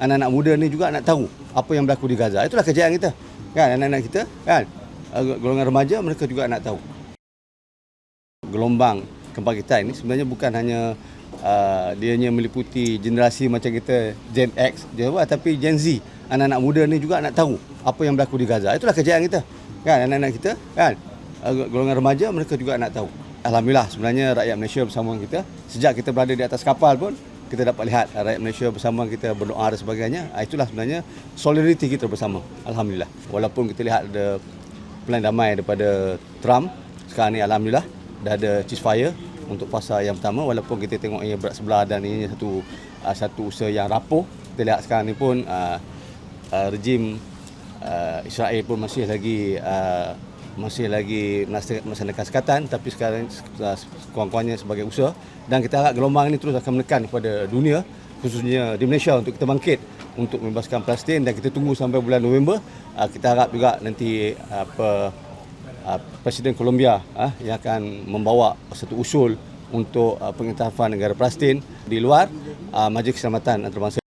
anak-anak muda ni juga nak tahu apa yang berlaku di Gaza. Itulah kejayaan kita. Kan anak-anak kita kan uh, golongan remaja mereka juga nak tahu. Gelombang kebangkitan ini sebenarnya bukan hanya uh, dia hanya meliputi generasi macam kita Gen X je tapi Gen Z anak-anak muda ni juga nak tahu apa yang berlaku di Gaza. Itulah kejayaan kita. Kan anak-anak kita kan uh, golongan remaja mereka juga nak tahu. Alhamdulillah sebenarnya rakyat Malaysia bersama kita sejak kita berada di atas kapal pun kita dapat lihat rakyat Malaysia bersama kita berdoa dan sebagainya. Ah, Itulah sebenarnya solidariti kita bersama. Alhamdulillah. Walaupun kita lihat ada plan damai daripada Trump, sekarang ni Alhamdulillah dah ada ceasefire untuk fasa yang pertama walaupun kita tengok ia berat sebelah dan ini satu uh, satu usaha yang rapuh. Kita lihat sekarang ni pun uh, uh, rejim uh, Israel pun masih lagi uh, masih lagi melaksanakan sekatan tapi sekarang kurang-kurangnya sebagai usaha. Dan kita harap gelombang ini terus akan menekan kepada dunia khususnya di Malaysia untuk kita bangkit untuk membebaskan Palestin. Dan kita tunggu sampai bulan November. Uh, kita harap juga nanti apa uh, Presiden Colombia uh, yang akan membawa satu usul untuk pengiktirafan negara Palestin di luar. Majlis Keselamatan Antarabangsa